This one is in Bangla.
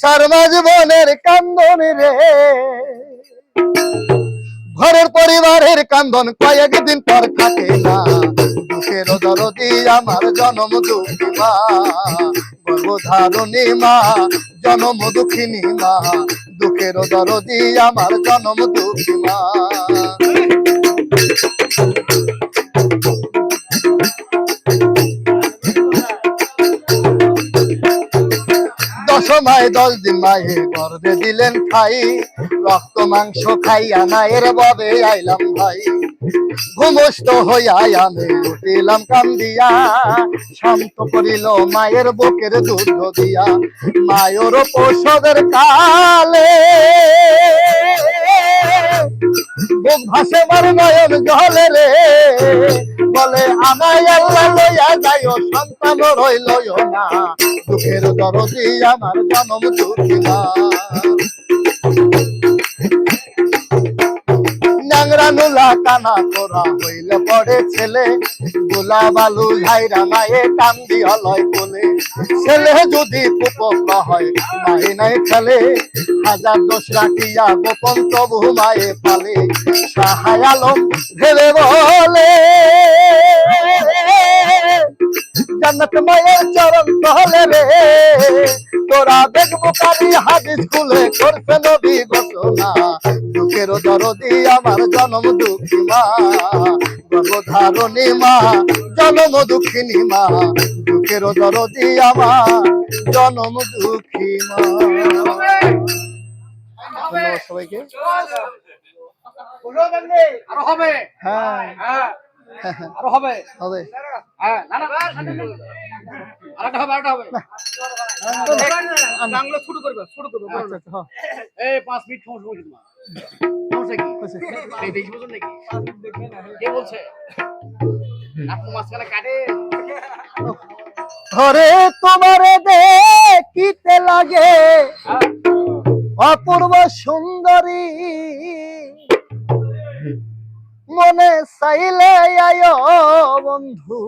শর্মা জীবনের কান্দন রে। ঘরের পরিবারের কান্দন কয়েকদিন পর থাকে না। দুঃখের দরদি আমার জনম দুঃখী মা। গর্ভধারণী মা, জনম দুঃখিনী মা। দুঃখের দরদি আমার জনম দুঃখী মা। দশমায় দশ দিন মায়ে গর্বে দিলেন খাই রক্ত, মাংস খাইয়া মায়ের ববে আইলাম ভাই। ঘুমস্ত হইয়া আমি উঠিলাম কান্দিয়া, শান্ত করিল মায়ের বুকের দুধ দিয়া। মায়ের পৌষদের কালে বুক ভাসে মার নয়ন জলে বলে, আমায় আল্লাহ লইয়া যাইও সন্তান রইল না দুঃখের দরদি আমার জনম দুঃখী মা ন্যাংরা নুলা কানা তোরা হইলে পড়ে ছেলে। গোলা বালু ঝাইরা মায়ে কান্দি হলয় কোলে। ছেলে যদি কুপক্ষ হয়, মায়ে নাই খেলে হাজার দোষ রাখিয়া গোপন তবু মায়ে পালে। সাহায় আলম ভেবে বলে। জান্নাত মায়ের চরণ তহলে রে। তোরা দেখব কালি হাদিস খুলে করছে নবী ঘোষণা। দুঃখের দরদি আমার জনম দুঃখী মা। গর্ভধারণী মা জনম দুঃখিনী মা। দুঃখের দরদি আমার জনম দুঃখী মা। সবাইকে। আরও হবে। হ্যাঁ হ্যাঁ। আরও হবে। হবে। হ্যাঁ না না আরেকটা হবে আরেকটা হবে বাংলা শুরু করবে শুরু করবে আচ্ছা আচ্ছা হ্যাঁ। এই পাঁচ মিনিট সমস্যা বলছি তোমার সমস্যা কি হয়েছে। এই বেশি বলছেন নাকি কে বলছে আপনি মাঝখানে কাটে ঘরে তোমার দেখিতে লাগে হ্যাঁ। অপূর্ব সুন্দরী মনে চাইলে আয় বন্ধু।